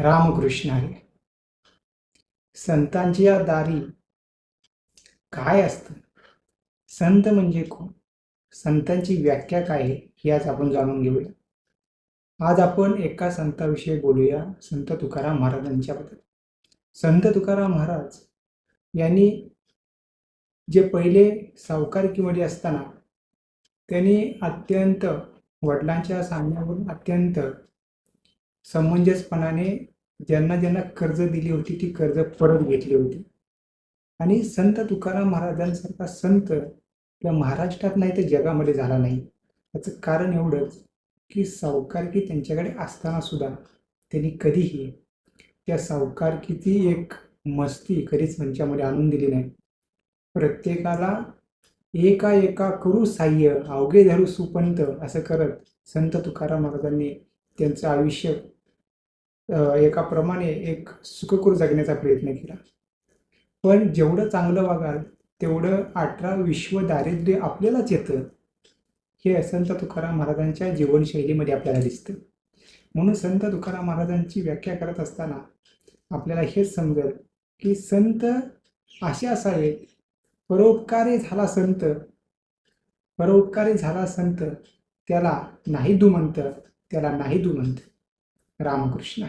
रामकृष्ण संतांची संतांच्या दारी काय असतं? संत म्हणजे कोण? संतांची व्याख्या काय आहे? ही आज आपण जाणून घेऊया. आज आपण एका संताविषयी बोलूया संत तुकाराम महाराजांच्याबद्दल संत तुकाराम महाराज यांनी जे पहिले सावकारकीमध्ये असताना त्यांनी अत्यंत वडिलांच्या सांगण्यावरून अत्यंत समंजसपणाने ज्यांना ज्यांना कर्ज दिली होती ती कर्ज परत घेतली होती. आणि संत तुकाराम महाराजांसारखा संत या महाराष्ट्रात नाही तर जगामध्ये झाला नाही. याचं कारण एवढंच की सावकारकी त्यांच्याकडे असताना सुद्धा त्यांनी कधीही त्या सावकारकीची एक मस्ती कधीच त्यांच्यामध्ये आणून दिली नाही. प्रत्येकाला एका एका करू साह्य अवघे धरू सुपंत असं करत संत तुकाराम महाराजांनी त्यांचं आयुष्य एकाप्रमाणे एक सुखकूर जगण्याचा प्रयत्न केला. पण जेवढं चांगलं वागाल तेवढं अठरा विश्व दारिद्र्य आपल्यालाच येतं. हे संत तुकाराम महाराजांच्या जीवनशैलीमध्ये आपल्याला दिसतं. म्हणून संत तुकाराम महाराजांची व्याख्या करत असताना आपल्याला हेच समजेल की संत असे असावेत परोपकारी झाला संत परोपकारी झाला संत त्याला नाही दुमंत त्याला नाही दुमंत. रामकृष्ण